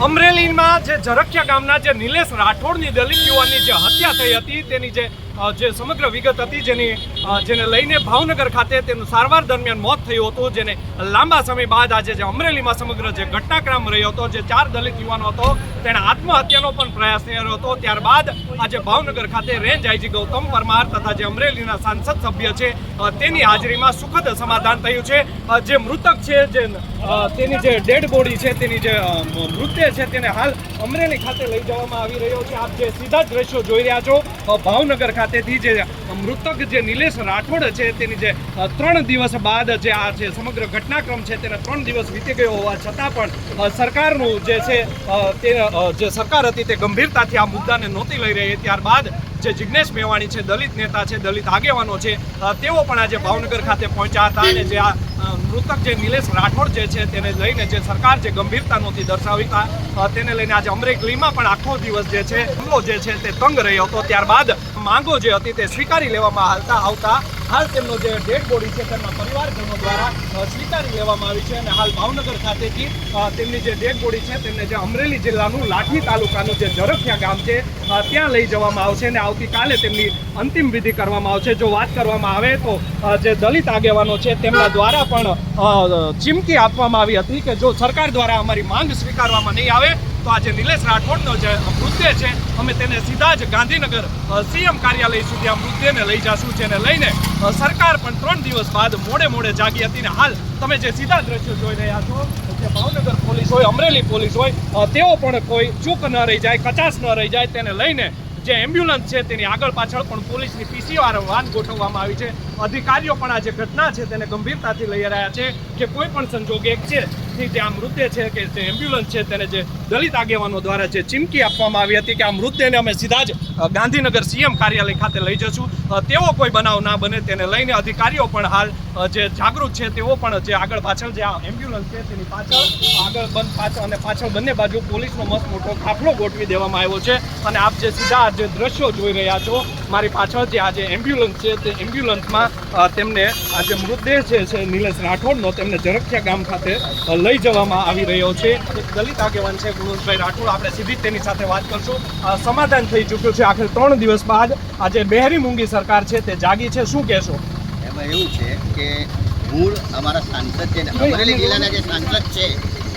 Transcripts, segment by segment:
અમરેલીમાં જે ઝરખિયા ગામના જે નિલેશ રાઠોડની દલિત યુવાનની જે હત્યા થઈ હતી, તેની જે જે સમગ્ર વિગત હતી જેની જેને લઈને ભાવનગર ખાતે તેનું સારવાર દરમિયાન મોત થયું હતું, જેને લાંબા સમય બાદ આજે જે અમરેલીમાં સમગ્ર જે ઘટનાક્રમ રહ્યો હતો, જે ચાર દલિત યુવાનો હતો, તેણે આત્મહત્યાનો પણ પ્રયાસ થયો હતો. ત્યારબાદ આજે ભાવનગર ખાતે રેન્જ આઈજી ગૌતમ પરમાર તથા જે અમરેલીના સાંસદ સભ્ય છે તેની હાજરીમાં સુખદ સમાધાન થયું છે. જે મૃતક છે, જે તેની જે ડેડ બોડી છે, તેની જે મૃતદેહ છે, તેને હાલ અમરેલી ખાતે લઈ જવામાં આવી રહ્યો છે. આપ જે સીધા દ્રશ્યો જોઈ રહ્યા છો ભાવનગર ભાવનગર ખાતેથી જે મૃતક જે નિલેશ રાઠોડ છે, તેની જે ત્રણ દિવસ બાદ જે આ જે સમગ્ર ઘટનાક્રમ છે, તેને ત્રણ દિવસ વીતી ગયો હોવા છતાં પણ સરકારનું જે છે તે જે સરકાર હતી તે ગંભીરતાથી આ મુદ્દાને નહોતી લઈ રહી ત્યારબાદ જે જિજ્ઞેશ મેવાણી છે, દલિત નેતા છે, દલિત આગેવાનો છે તેઓ પણ આજે ભાવનગર ખાતે પહોંચ્યા હતા અને જે આ મૃતક જે નિલેશ રાઠોડ જે છે તેને લઈને જે સરકાર જે ગંભીરતા નહોતી દર્શાવી તેને લઈને આજે અમરેલીમાં પણ આખો દિવસ જે છે, હુમલો જે છે તે તંગ રહ્યો હતો. ત્યારબાદ માંગો જે હતી તે સ્વીકારી લેવામાં આવતા આવતા હાલ તેમનો જે ડેડ બોડી છે તેમના પરિવારજનો દ્વારા સ્વીકારી લેવામાં આવી છે અને હાલ ભાવનગર ખાતેથી તેમની જે ડેડ બોડી છે તેમને જે અમરેલી જિલ્લાનું લાઠી તાલુકાનું જે ઝરખિયા ગામ છે ત્યાં લઈ જવામાં આવશે અને આવતીકાલે તેમની અંતિમ વિધિ કરવામાં આવશે. જો વાત કરવામાં આવે તો જે દલિત આગેવાનો છે તેમના દ્વારા પણ ચીમકી આપવામાં આવી હતી કે જો સરકાર દ્વારા અમારી માંગ સ્વીકારવામાં નહીં આવે તો આજે નિલેશ રાઠોડનો જે મૃતદેહ છે, અમે તેને સીધા જ ગાંધીનગર સીએમ કાર્યાલય સુધી આ મૃતદેહને લઈ જશું જેને લઈને સરકાર પણ ત્રણ દિવસ બાદ મોડે મોડે જાગી હતી ને હાલ તમે જે સીધા દ્રશ્યો જોઈ રહ્યા છો, જે ભાવનગર પોલીસ હોય, અમરેલી પોલીસ હોય તેઓ પણ કોઈ ચૂક ન રહી જાય, કચાશ ન રહી જાય, તેને લઈને જે એમ્બ્યુલન્સ છે તેની આગળ પાછળ પણ પોલીસની પીસીઆર વાન ગોઠવવામાં આવી છે. અધિકારીઓ પણ આ જે ઘટના છે તેને ગંભીરતાથી લઈ રહ્યા છે કે કોઈ પણ સંજોગે એક છે. થી જે આ મૃતદેહ છે કે જે એમ્બ્યુલન્સ છે તેને જે દલિત આગેવાનો દ્વારા જે ચીમકી આપવામાં આવી હતી કે આ મૃતદેહને અમે સીધા જ ગાંધીનગર સીએમ કાર્યાલય ખાતે લઈ જશું. તેવો કોઈ બનાવ ના બને તેને લઈને અધિકારીઓ પણ હાલ જે જાગૃત છે તેઓ પણ જે આગળ પાછળ જે આ એમ્બ્યુલન્સ છે તેની પાછળ, આગળ બંધ પાછળ અને પાછળ બંને બાજુ પોલીસનો મસ્ત મોટો કાફલો ગોઠવી દેવામાં આવ્યો છે. અને આપ જે સીધા જે દ્રશ્યો જોઈ રહ્યા છો, મારી પાછળ જે આ જે એમ્બ્યુલન્સ છે તે એમ્બ્યુલન્સમાં તેમને આ જે મૃતદેહ છે નિલેશ રાઠોડનો તેમને ઝરખિયા ગામ ખાતે લઈ જવામાં આવી રહ્યો છે. દલિત આગેવાન છે ગુણવંતભાઈ રાઠોડ, આપણે સીધી તેની સાથે વાત કરશું. સમાધાન થઈ ચૂક્યું છે આખરે ત્રણ દિવસ બાદ. આજે બહેરી મૂંગી સરકાર છે, તે જાગી છે. શું કહેશો? એમાં એવું છે કે મૂળ અમારા સાંસદ છે અમરેલી જિલ્લાના જે સાંસદ છે,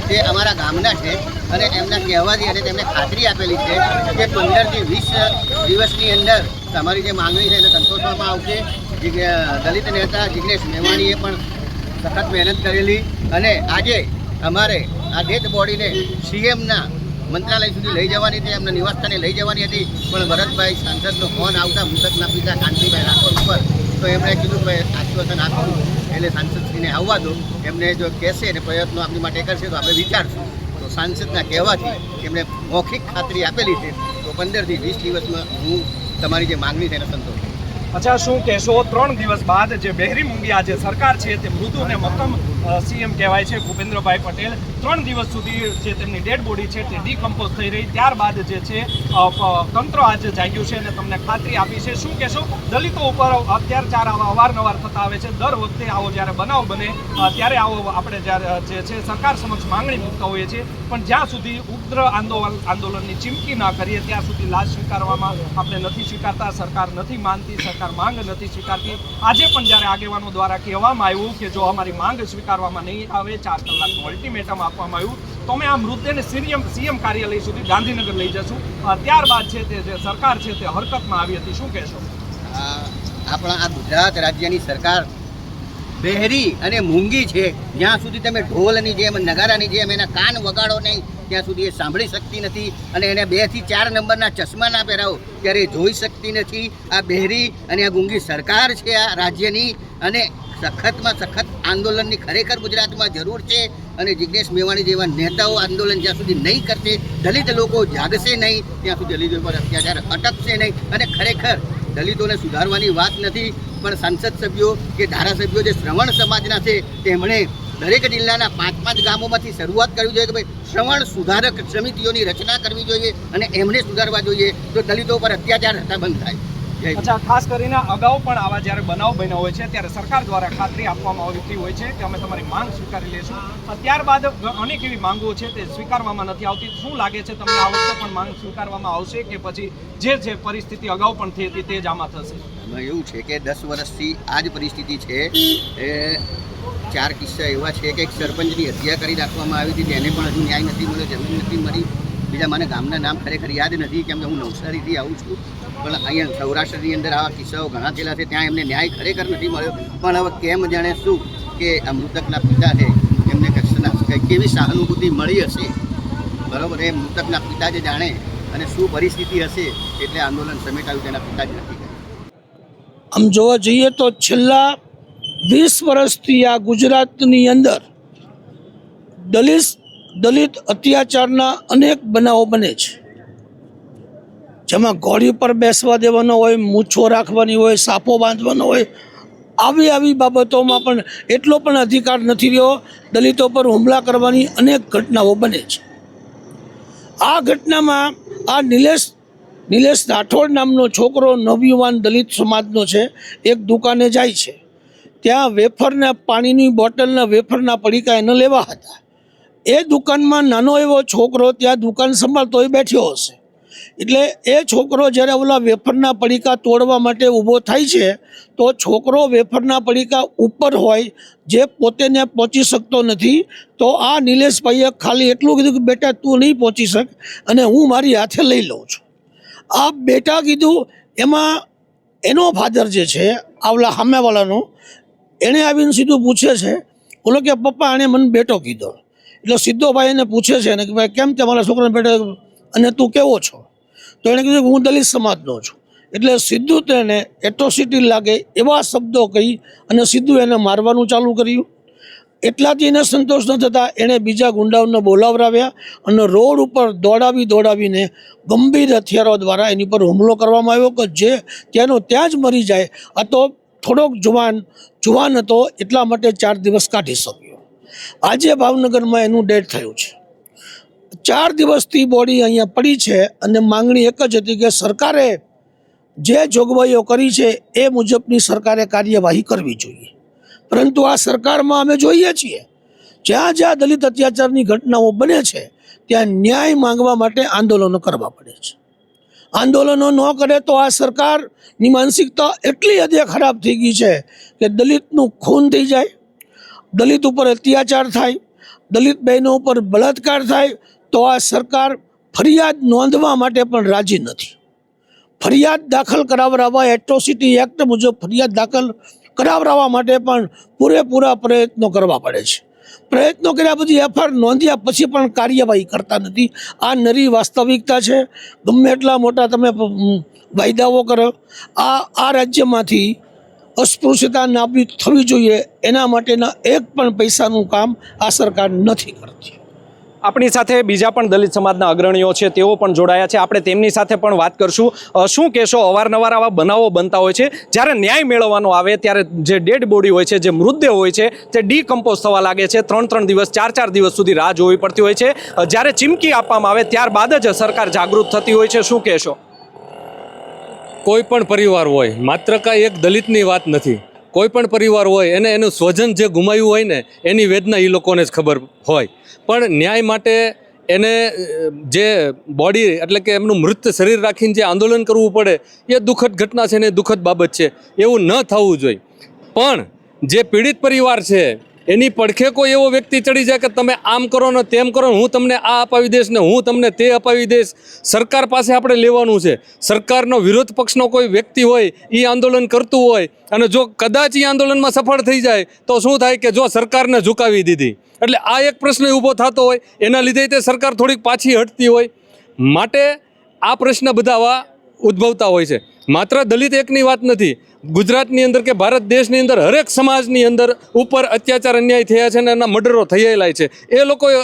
તે અમારા ગામના છે અને એમના કહેવાથી અને તેમને ખાતરી આપેલી છે કે પંદરથી વીસ દિવસની અંદર તમારી જે માંગણી છે એને સંતોષવામાં આવશે. દલિત નેતા જિગ્નેશ મેવાણીએ પણ સખત મહેનત કરેલી અને આજે અમારે આ ડેથ બોડીને સીએમના મંત્રાલય સુધી લઈ જવાની હતી, એમના નિવાસસ્થાને લઈ જવાની હતી. પણ ભરતભાઈ સાંસદનો ફોન આવતા મૃતકના પિતા કાંતિભાઈ રાઠોડ ઉપર, તો એમણે કીધું કે આશ્વાસન આપવું એટલે સાંસદશ્રીને આવવા દો. એમને જો કહેશે અને પ્રયત્નો આપણી માટે કરશે, તો આપણે વિચારશું. તો સાંસદના કહેવાથી એમણે મૌખિક ખાતરી આપેલી છે. તો પંદરથી વીસ દિવસમાં હું તમારી જે માંગણી છે એને સંતોષ અચ્છા, શું કહેશો? ત્રણ દિવસ બાદ જે બહેરી આ જે સરકાર છે, તે મૃદુ અને મક્કમ સીએમ કહેવાય છે ભૂપેન્દ્રભાઈ પટેલ. ત્રણ દિવસ સુધી જે તેમની ડેડ બોડી છે તે ડીકમ્પોઝ થઈ રહી. ત્યારબાદ જે છે તંત્ર આજે જાગ્યું છે અને તમને ખાતરી આપી છે. શું કહેશો? દલિતો ઉપર અત્યાચાર અવારનવાર થતા આવે છે. દર વખતે આવો જ્યારે બનાવ બને ત્યારે આવો આપણે જ્યારે જે છે, સરકાર સમક્ષ માંગણી મૂકતા હોઈએ છીએ. પણ જ્યાં સુધી ઉગ્ર આંદોલન, આંદોલનની ચીમકી ના કરીએ, ત્યાં સુધી લાશ સ્વીકારવામાં આપણે નથી સ્વીકારતા, સરકાર નથી માનતી, સરકાર માંગ નથી સ્વીકારતી. આજે પણ જ્યારે આગેવાનો દ્વારા કહેવામાં આવ્યું કે જો અમારી માંગ સ્વીકારવામાં નહીં આવે, ચાર કલાકનું અલ્ટિમેટમ આપવામાં આવ્યું. તો અમે આ મૃતદેહને સીએમ સીએમ કાર્યાલય સુધી ગાંધીનગર લઈ જશું. ત્યારબાદ છે તે જે સરકાર છે તે હરકતમાં આવી હતી. શું કહેશો? આપણા આ ગુજરાત રાજ્યની સરકાર બહેરી અને મૂંગી છે. જ્યાં સુધી તમે ઢોલની જેમ, નગારાની જેમ એના કાન વગાડો નહીં, ત્યાં સુધી એ સાંભળી શકતી નથી અને એને બેથી ચાર નંબરના ચશ્મા ના પહેરાવો ત્યારે જોઈ શકતી નથી. આ બહેરી અને આ ગુંગી સરકાર છે આ રાજ્યની અને સખતમાં સખત આંદોલનની ખરેખર ગુજરાતમાં જરૂર છે અને જિજ્ઞેશ મેવાણી જેવા નેતાઓ આંદોલન જ્યાં સુધી નહીં કરશે, દલિત લોકો જાગશે નહીં, ત્યાં સુધી દલિતો પર અત્યાચાર અટકશે નહીં. અને ખરેખર દલિતોને સુધારવાની વાત નથી, પણ સાંસદ સભ્યો કે ધારાસભ્યો જે શ્રવણ સમાજના છે, તેમણે દરેક જિલ્લાના પાંચ પાંચ ગામોમાંથી શરૂઆત કરવી જોઈએ કે ભાઈ શ્રવણ સુધારક સમિતિઓની રચના કરવી જોઈએ અને એમને સુધારવા જોઈએ. તો દલિતો પર અત્યાચાર થતા બંધ થાય. અચ્છા ખાસ કરીને અગાઉ પણ આવા જ્યારે બનાવ બન્યા હોય છે ત્યારે સરકાર દ્વારા ખાતરી આપવામાં આવતી હોય છે કે અમે તમારી માંગ સ્વીકારી લઈશું ત્યારબાદ અનેક એવી માંગો છે તે સ્વીકારવામાં નથી આવતી. શું લાગે છે તમને આ વખતે પણ માંગ સ્વીકારવામાં આવશે કે પછી જે જે પરિસ્થિતિ અગાઉ પણ થઈ હતી તે જ આમાં થશે? એવું છે કે દસ વર્ષથી આ જ પરિસ્થિતિ છે. એ ચાર કિસ્સા એવા છે કે એક સરપંચની હત્યા કરી રાખવામાં આવી હતી તેને પણ હજુ ન્યાય નથી મળ્યો જમીન નથી મળી. બીજા મને ગામના નામ ખરેખર યાદ નથી કેમ કે હું નવસારીથી આવું છું. પણ અહીંયા સૌરાષ્ટ્રની અંદર આવા કિસ્સાઓ ઘણા થયેલા છે. ત્યાં એમને ન્યાય ખરેખર નથી મળ્યો. પણ હવે કેમ જાણે શું કે આ મૃતકના પિતા છે? એમને કચ્છના કેવી સહાનુભૂતિ મળી હશે? બરાબર, એ મૃતકના પિતા જે જાણે અને શું પરિસ્થિતિ હશે એટલે આંદોલન સમેટાયું તેના પિતા જ નથી. આમ જોવા જઈએ તો છેલ્લા વીસ વર્ષથી આ ગુજરાતની અંદર દલિત દલિત અત્યાચારના અનેક બનાવો બને છે. જેમાં ઘોડી પર બેસવા દેવાનો હોય, મૂછો રાખવાની હોય, સાપો બાંધવાનો હોય, આવી આવી બાબતોમાં પણ એટલો પણ અધિકાર નથી રહ્યો. દલિતો પર હુમલા કરવાની અનેક ઘટનાઓ બને છે. આ ઘટનામાં આ નિલેશ નિલેશ રાઠોડ નામનો છોકરો નવયુવાન દલિત સમાજનો છે. એક દુકાને જાય છે. ત્યાં વેફરના પાણીની બોટલના વેફરના પડીકા એને લેવા હતા. એ દુકાનમાં નાનો એવો છોકરો ત્યાં દુકાન સંભાળતો એ બેઠ્યો હશે. એટલે એ છોકરો જ્યારે ઓલા વેફરના પડીકા તોડવા માટે ઊભો થાય છે, તો છોકરો વેફરના પડીકા ઉપર હોય, જે પોતે ને પહોંચી શકતો નથી, તો આ નિલેશભાઈએ ખાલી એટલું કીધું કે, બેટા, તું નહીં પહોંચી શક, અને હું મારી હાથે લઈ લઉં છું. આ બેટા કીધું, એમાં એનો ફાધર જે છે આવલા સામેવાળાનો, એણે આવીને સીધું પૂછે છે, બોલો કે, પપ્પા, આણે મને બેટો કીધો. એટલે સીધો ભાઈ એને પૂછે છે ને કે, ભાઈ, કેમ તમારા છોકરાને બેટો અને તું કેવો છો? તો એણે કીધું, હું દલિત સમાજનો છું. એટલે સીધું તેને એટ્રોસિટી લાગે એવા શબ્દો કહી અને સીધું એને મારવાનું ચાલુ કર્યું. એટલાથી એને સંતોષ ન થતાં એણે બીજા ગુંડાઓને બોલાવરાવ્યા અને રોડ ઉપર દોડાવી દોડાવીને ગંભીર હથિયારો દ્વારા એની પર હુમલો કરવામાં આવ્યો કે જે ત્યાંનો ત્યાં જ મરી જાય. આ તો થોડોક જુવાન જુવાન હતો, એટલા માટે ચાર દિવસ કાઢી શક્યો. આજે ભાવનગરમાં એનું ડેથ થયું છે. ચાર દિવસથી બોડી અહીંયા પડી છે અને માંગણી એક જ હતી કે સરકારે જે જોગવાઈઓ કરી છે એ મુજબની સરકારે કાર્યવાહી કરવી જોઈએ. પરંતુ આ સરકારમાં અમે જોઈએ છીએ, જ્યાં જ્યાં દલિત અત્યાચારની ઘટનાઓ બને છે, ત્યાં ન્યાય માંગવા માટે આંદોલનો કરવા પડે છે. આંદોલનો ન કરે તો આ સરકારની માનસિકતા એટલી હદે ખરાબ થઈ ગઈ છે કે દલિતનું ખૂન થઈ જાય, દલિત ઉપર અત્યાચાર થાય, દલિત બહેનો ઉપર બળાત્કાર થાય તો આ સરકાર ફરિયાદ નોંધવા માટે પણ રાજી નથી. ફરિયાદ દાખલ કરાવરાવવા એટ્રોસિટી એક્ટ મુજબ ફરિયાદ દાખલ કરાવરાવવા માટે પણ પૂરેપૂરા પ્રયત્નો કરવા પડે છે. પ્રયત્નો કર્યા પછી એફઆઈઆર નોંધ્યા પછી પણ કાર્યવાહી કરતા નથી. આ નરી વાસ્તવિકતા છે. ગમે એટલા મોટા તમે વાયદાઓ કરો, આ આ રાજ્યમાંથી અસ્પૃશ્યતા નાબૂદ થવી જોઈએ. એના માટેના એક પણ પૈસાનું કામ આ સરકાર નથી કરતી. આપણી સાથે બીજા પણ દલિત સમાજના અગ્રણીઓ છે, તેઓ પણ જોડાયા છે. આપણે તેમની સાથે પણ વાત કરશું. શું કહેશો? અવારનવાર આવા બનાવો બનતા હોય છે. જ્યારે ન્યાય મેળવવાનો આવે, ત્યારે જે ડેડ બોડી હોય છે, જે મૃતદેહ હોય છે, તે ડીકમ્પોઝ થવા લાગે છે. ત્રણ ત્રણ દિવસ, ચાર ચાર દિવસ સુધી રાહ જોવી પડતી હોય છે. જ્યારે ચીમકી આપવામાં આવે, ત્યારબાદ જ સરકાર જાગૃત થતી હોય છે. શું કહેશો? કોઈ પણ પરિવાર હોય, માત્ર કાંઈ એક દલિતની વાત નથી. કોઈ પણ પરિવાર હોય, એને એનું સ્વજન જે ગુમાયું હોય ને, એની વેદના એ લોકોને જ ખબર હોય. પણ ન્યાય માટે એને જે બોડી એટલે કે એમનું મૃત શરીર રાખીને જે આંદોલન કરવું પડે, એ દુઃખદ ઘટના છે ને દુઃખદ બાબત છે. એવું ન થવું જોઈએ. પણ જે પીડિત પરિવાર છે એની પડખે કોઈ એવો વ્યક્તિ ચડી જાય કે તમે આમ કરો ને તેમ કરો હું તમને આ અપાવી દઈશ ને હું તમને તે અપાવી દઈશ. સરકાર પાસે આપણે લેવાનું છે. સરકારનો વિરોધ પક્ષનો કોઈ વ્યક્તિ હોય એ આંદોલન કરતું હોય અને જો કદાચ એ આંદોલનમાં સફળ થઈ જાય, તો શું થાય કે જો સરકારને ઝુકાવી દીધી. એટલે આ એક પ્રશ્ન ઊભો થતો હોય. એના લીધે તે સરકાર થોડીક પાછી હટતી હોય. માટે આ પ્રશ્ન બધા ઉદ્ભવતા હોય છે. માત્ર દલિત એકની વાત નથી, ગુજરાતની અંદર કે ભારત દેશની અંદર હરેક સમાજની અંદર ઉપર અત્યાચાર અન્યાય થયા છે અને એના મર્ડરો થયેલા છે. એ લોકોએ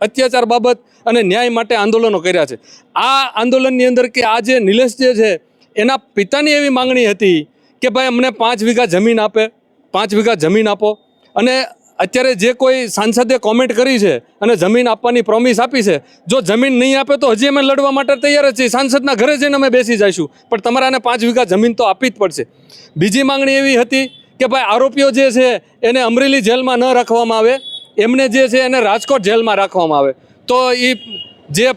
અત્યાચાર બાબત અને ન્યાય માટે આંદોલનો કર્યા છે. આ આંદોલનની અંદર કે આ જે નિલેશ જે છે, એના પિતાની એવી માંગણી હતી કે ભાઈ અમને પાંચ વીઘા જમીન આપે, પાંચ વીઘા જમીન આપો. અને અત્યારે જે કોઈ સાંસદે કોમેન્ટ કરી છે અને જમીન આપવાની પ્રોમિસ આપી છે, જો જમીન નહીં આપે તો હજી અમે લડવા માટે તૈયાર જ છીએ. સાંસદના ઘરે જઈને અમે બેસી જઈશું. પણ તમારાને પાંચ વીઘા જમીન તો આપવી જ પડશે. બીજી માંગણી એવી હતી કે ભાઈ આરોપીઓ જે છે એને અમરેલી જેલમાં ન રાખવામાં આવે. એમને જે છે એને રાજકોટ જેલમાં રાખવામાં આવે. તો એ જે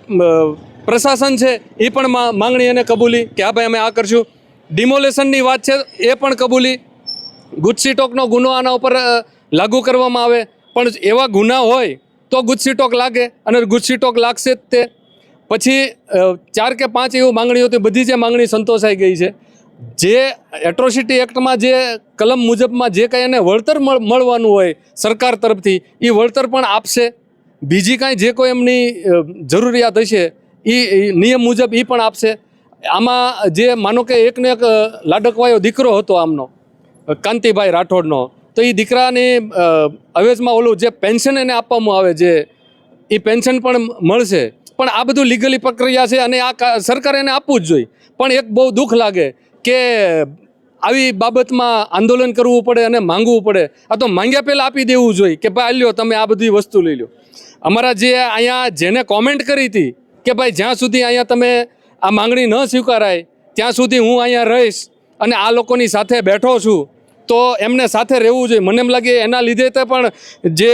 પ્રશાસન છે એ પણ માંગણી એને કબૂલી કે હા ભાઈ અમે આ કરશું. ડિમોલેશનની વાત છે એ પણ કબૂલી. ગુજસી ટોકનો ગુનો આના ઉપર લાગુ કરવામાં આવે. પણ એવા ગુના હોય તો ગુજસી ટોક લાગે અને ગુજસી ટોક લાગશે જ તે. પછી ચાર કે પાંચ એવી માંગણીઓ હતી, બધી જે માંગણી સંતોષાઈ ગઈ છે. જે એટ્રોસિટી એક્ટમાં જે કલમ મુજબમાં જે કાંઈ એને વળતર મળ- મળવાનું હોય સરકાર તરફથી એ વળતર પણ આપશે. બીજી કાંઈ જે કોઈ એમની જરૂરિયાત હશે એ નિયમ મુજબ એ પણ આપશે. આમાં જે માનો કે એકને એક લાડકવાયો દીકરો હતો આમનો, કાંતિભાઈ રાઠોડનો તો એ દીકરાની અવેજમાં ઓલું જે પેન્શન એને આપવામાં આવે જે એ પેન્શન પણ મળશે. પણ આ બધું લીગલી પ્રક્રિયા છે અને આ સરકારે એને આપવું જ જોઈએ. પણ એક બહુ દુઃખ લાગે કે આવી બાબતમાં આંદોલન કરવું પડે અને માંગવું પડે. આ તો માંગ્યા પહેલાં આપી દેવું જોઈએ કે ભાઈ, લ્યો, તમે આ બધી વસ્તુ લઈ લો અમારા જે અહીંયા જેને કોમેન્ટ કરી હતી કે ભાઈ, જ્યાં સુધી અહીંયા તમે આ માંગણી ન સ્વીકારાય, ત્યાં સુધી હું અહીંયા રહીશ અને આ લોકોની સાથે બેઠો છું. તો એમને સાથે રહેવું જોઈએ. મને એમ લાગે એના લીધે તો પણ જે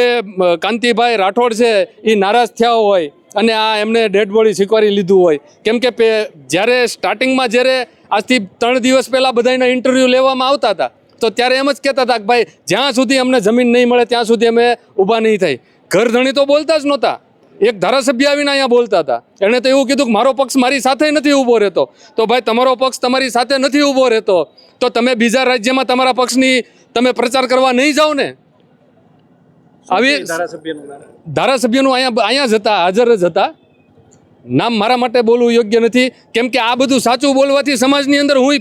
કાંતિભાઈ રાઠોડ છે એ નારાજ થયા હોય અને આ એમને ડેડ બોડી સ્વીકારી લીધું હોય. કેમ કે જ્યારે સ્ટાર્ટિંગમાં જ્યારે આજથી ત્રણ દિવસ પહેલાં બધાના ઇન્ટરવ્યૂ લેવામાં આવતા હતા, તો ત્યારે એમ જ કહેતા હતા કે ભાઈ, જ્યાં સુધી અમને જમીન નહીં મળે, ત્યાં સુધી અમે ઊભા નહીં થાય. ઘર ધણી તો બોલતા જ નહોતા. એક ધારાસભ્ય આવીને અહીંયા બોલતા હતા. એણે તો એવું કીધું કે મારો પક્ષ મારી સાથે નથી ઊભો રહેતો. તો ભાઈ, તમારો પક્ષ તમારી સાથે નથી ઊભો રહેતો. તો તમે બીજા રાજ્યમાં તમારા પક્ષની તમે પ્રચાર કરવા નહીં જાઓ ને? આવી ધારાસભ્યનું અહીંયા અહીંયા જ હતા હાજર જ હતા. નામ મારા માટે બોલવું યોગ્ય નથી. કેમ કે આ બધું સાચું બોલવાથી સમાજની અંદર હું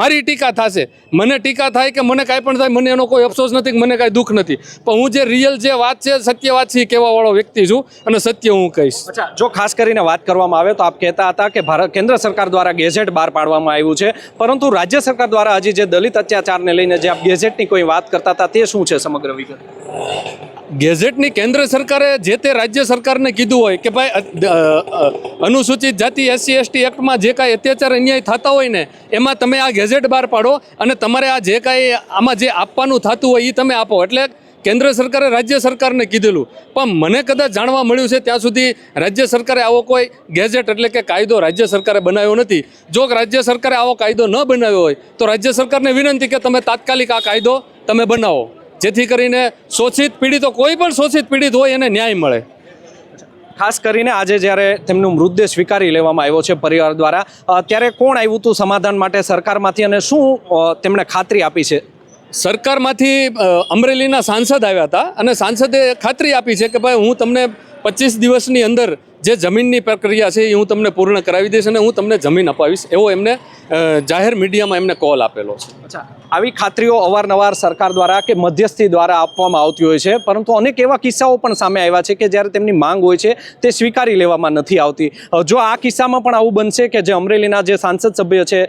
મારી ટીકા થશે. મને ટીકા થાય કે મને કાંઈ પણ થાય, મને એનો કોઈ અફસોસ નથી કે મને કાંઈ દુઃખ નથી. પણ હું જે રિયલ જે વાત છે, સત્ય વાત છે, એ કહેવાવાળો વ્યક્તિ છું અને સત્ય હું કહીશ. અચ્છા, જો ખાસ કરીને વાત કરવામાં આવે તો આપ કહેતા હતા કે ભારત, કેન્દ્ર સરકાર દ્વારા ગેઝેટ બહાર પાડવામાં આવ્યું છે. પરંતુ રાજ્ય સરકાર દ્વારા હજી જે દલિત અત્યાચારને લઈને જે આપ ગેઝેટની કોઈ વાત કરતા હતા, તે શું છે સમગ્ર વિગત? ગેઝેટની કેન્દ્ર સરકારે જે તે રાજ્ય સરકારને કીધું હોય કે ભાઈ અનુસૂચિત જાતિ એસસી, એસટી એક્ટમાં જે કાંઈ અત્યાચાર અન્યાય થતા હોય ને, એમાં તમે આ ગેઝેટ બહાર પાડો અને તમારે આ જે કાંઈ આમાં જે આપવાનું થતું હોય એ તમે આપો. એટલે કેન્દ્ર સરકારે રાજ્ય સરકારને કીધેલું. પણ મને કદાચ જાણવા મળ્યું છે ત્યાં સુધી રાજ્ય સરકારે આવો કોઈ ગેઝેટ એટલે કે કાયદો રાજ્ય સરકારે બનાવ્યો નથી. જો રાજ્ય સરકારે આવો કાયદો ન બનાવ્યો હોય, તો રાજ્ય સરકારને વિનંતી કે તમે તાત્કાલિક આ કાયદો તમે બનાવો. જેથી કરીને શોષિત પીડિતો કોઈ પણ શોષિત પીડિત હોય એને ન્યાય મળે. ખાસ કરીને આજે જ્યારે તેમનું મૃતદેહ સ્વીકારી લેવામાં આવ્યો છે પરિવાર દ્વારા ત્યારે કોણ આવ્યું હતું સમાધાન માટે સરકારમાંથી અને શું તેમણે ખાતરી આપી છે? સરકારમાંથી અમરેલીના સાંસદ આવ્યા હતા અને સાંસદે ખાતરી આપી છે કે ભાઈ હું તમને પચીસ દિવસની અંદર જે જમીનની પ્રક્રિયા છે એ હું તમને પૂર્ણ કરાવી દઈશ અને હું તમને જમીન અપાવીશ. એવો એમને જાહેર મીડિયામાં એમને કોલ આપેલો છે. અચ્છા, આવી ખાતરીઓ અવારનવાર સરકાર દ્વારા કે મધ્યસ્થી દ્વારા આપવામાં આવતી હોય છે, પરંતુ અનેક એવા કિસ્સાઓ પણ સામે આવ્યા છે કે જ્યારે તેમની માંગ હોય છે તે સ્વીકારી લેવામાં નથી આવતી. જો આ કિસ્સામાં પણ આવું બનશે કે જે અમરેલીના જે સાંસદ સભ્ય છે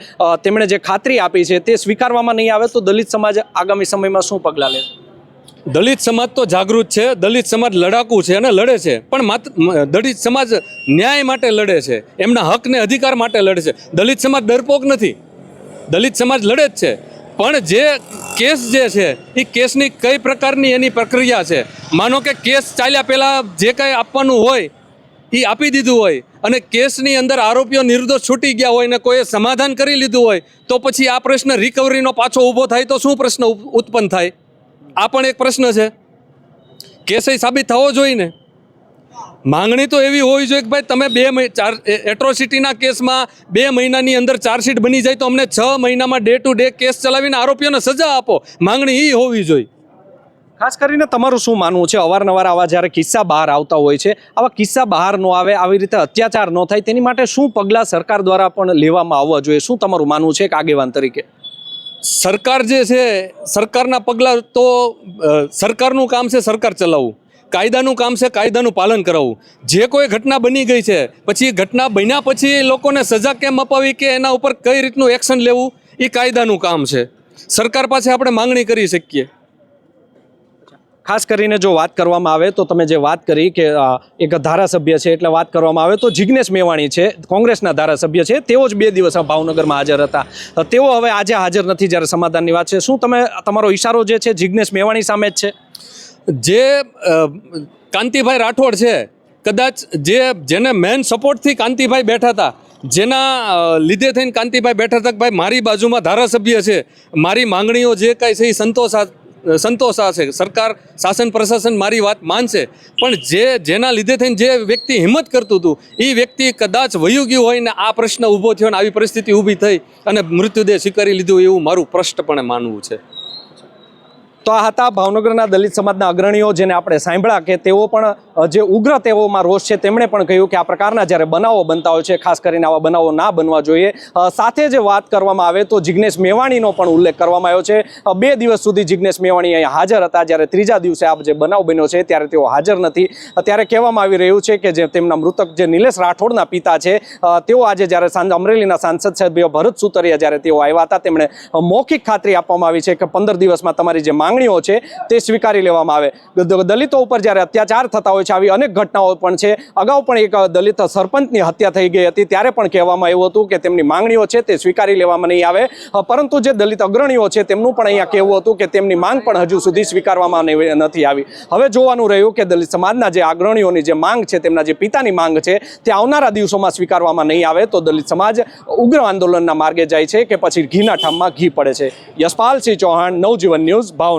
તેમણે જે ખાતરી આપી છે તે સ્વીકારવામાં નહીં આવે તો દલિત સમાજ આગામી સમયમાં શું પગલાં લે દલિત સમાજ તો જાગૃત છે, દલિત સમાજ લડાકુ છે અને લડે છે. પણ માત્ર દલિત સમાજ ન્યાય માટે લડે છે, એમના હકને અધિકાર માટે લડે છે. દલિત સમાજ ડરપોક નથી. દલિત સમાજ લડે જ છે. પણ જે કેસ જે છે, એ કેસની કઈ પ્રકારની એની પ્રક્રિયા છે? માનો કે કેસ ચાલ્યા પહેલાં જે કાંઈ આપવાનું હોય એ આપી દીધું હોય અને કેસની અંદર આરોપીઓ નિર્દોષ છૂટી ગયા હોય ને કોઈએ સમાધાન કરી લીધું હોય, તો પછી આ પ્રશ્ન રિકવરીનો પાછો ઊભો થાય તો શું પ્રશ્ન ઉત્પન્ન થાય? આ પણ એક પ્રશ્ન છે. કેસે સાબિત થવો જોઈએ ને માંગણી તો એવી હોવી જોઈએ કે ભાઈ તમે બે ચાર એટ્રોસિટીના કેસમાં બે મહિનાની અંદર ચાર્જશીટ બની જાય તો અમને છ મહિનામાં ડે ટુ ડે કેસ ચલાવીને આરોપીઓને સજા આપો. માંગણી એ હોવી જોઈએ. ખાસ કરીને તમારું શું માનવું છે? અવારનવાર આવા જ્યારે કિસ્સા બહાર આવતા હોય છે, આવા કિસ્સા બહાર ન આવે, આવી રીતે અત્યાચાર ન થાય, તેની માટે શું પગલાં સરકાર દ્વારા પણ લેવામાં આવવા જોઈએ? શું તમારું માનવું છે એક આગેવાન તરીકે? સરકાર જે છે, સરકારના પગલાં તો સરકારનું કામ છે સરકાર ચલાવવું. કાયદાનું કામ છે કાયદાનું પાલન કરાવવું. જે કોઈ ઘટના બની ગઈ છે, પછી ઘટના બન્યા પછી લોકોને સજા કેમ અપાવી કે એના ઉપર કઈ રીતનું એક્શન લેવું, એ કાયદાનું કામ છે. સરકાર પાસે આપણે માંગણી કરી શકીએ. ખાસ કરીને જો વાત કરવામાં આવે તો તમે જે વાત કરી કે એક ધારાસભ્ય છે એટલે વાત કરવામાં આવે તો જિજ્ઞેશ મેવાણી છે, કોંગ્રેસના ધારાસભ્ય છે, તેઓ જ બે દિવસ ભાવનગરમાં હાજર હતા. તેઓ હવે આજે હાજર નથી જ્યારે સમાધાનની વાત છે. શું તમે, તમારો ઈશારો જે છે જિજ્ઞેશ મેવાણી સામે જ છે? જે કાંતિભાઈ રાઠોડ છે, કદાચ જે, જેને મેન સપોર્ટથી કાંતિભાઈ બેઠા હતા, જેના લીધે થઈને કાંતિભાઈ બેઠા હતા કે ભાઈ, મારી બાજુમાં ધારાસભ્ય છે, મારી માંગણીઓ જે કાંઈ છે એ સંતોષા સંતોષાશે સરકાર, શાસન, પ્રશાસન મારી વાત માનશે. પણ જે, જેના લીધે થઈને જે વ્યક્તિ હિંમત કરતું હતું, એ વ્યક્તિ કદાચ વયું ગયું હોય ને આ પ્રશ્ન ઊભો થયો ને આવી પરિસ્થિતિ ઊભી થઈ અને મૃત્યુદેહ સ્વીકારી લીધું એવું મારું પ્રશ્નપણે માનવું છે. તો આ હતા ભાવનગરના દલિત સમાજના અગ્રણીઓ જેને આપણે સાંભળ્યા કે તેઓ પણ જે ઉગ્ર તેઓમાં રોષ છે, તેમણે પણ કહ્યું કે આ પ્રકારના જ્યારે બનાવો બનતા હોય છે, ખાસ કરીને આવા બનાવો ના બનવા જોઈએ. સાથે જે વાત કરવામાં આવે તો જિજ્ઞેશ મેવાણીનો પણ ઉલ્લેખ કરવામાં આવ્યો છે. બે દિવસ સુધી જિજ્ઞેશ મેવાણી અહીંયા હાજર હતા. જ્યારે ત્રીજા દિવસે આ જે બનાવ બન્યો છે, ત્યારે તેઓ હાજર નથી. ત્યારે કહેવામાં આવી રહ્યું છે કે જે તેમના મૃતક જે નિલેશ રાઠોડના પિતા છે તેઓ આજે જ્યારે સાંજ અમરેલીના સાંસદ સભ્ય ભરત સુતરિયા જ્યારે તેઓ આવ્યા હતા, તેમણે મૌખિક ખાતરી આપવામાં આવી છે કે પંદર દિવસમાં તમારી જે માંગણીઓ છે તે સ્વીકારી લેવામાં આવે. દલિતો ઉપર જ્યારે અત્યાચાર થતા હોય છે, આવી અનેક ઘટનાઓ પણ છે. અગાઉ પણ એક દલિત સરપંચની હત્યા થઈ ગઈ હતી, ત્યારે પણ કહેવામાં આવ્યું હતું કે તેમની માંગણીઓ છે તે સ્વીકારી લેવામાં નહીં આવે. પરંતુ જે દલિત અગ્રણીઓ છે તેમનું પણ અહીંયા કહેવું હતું કે તેમની માંગ પણ હજુ સુધી સ્વીકારવામાં નથી આવી. હવે જોવાનું રહ્યું કે દલિત સમાજના જે અગ્રણીઓની જે માંગ છે, તેમના જે પિતાની માંગ છે, તે આવનારા દિવસોમાં સ્વીકારવામાં નહીં આવે તો દલિત સમાજ ઉગ્ર આંદોલનના માર્ગે જાય છે કે પછી ઘીના ઠામમાં ઘી પડે છે. યશપાલસિંહ ચૌહાણ, નવજીવન ન્યૂઝ, ભાવનગર.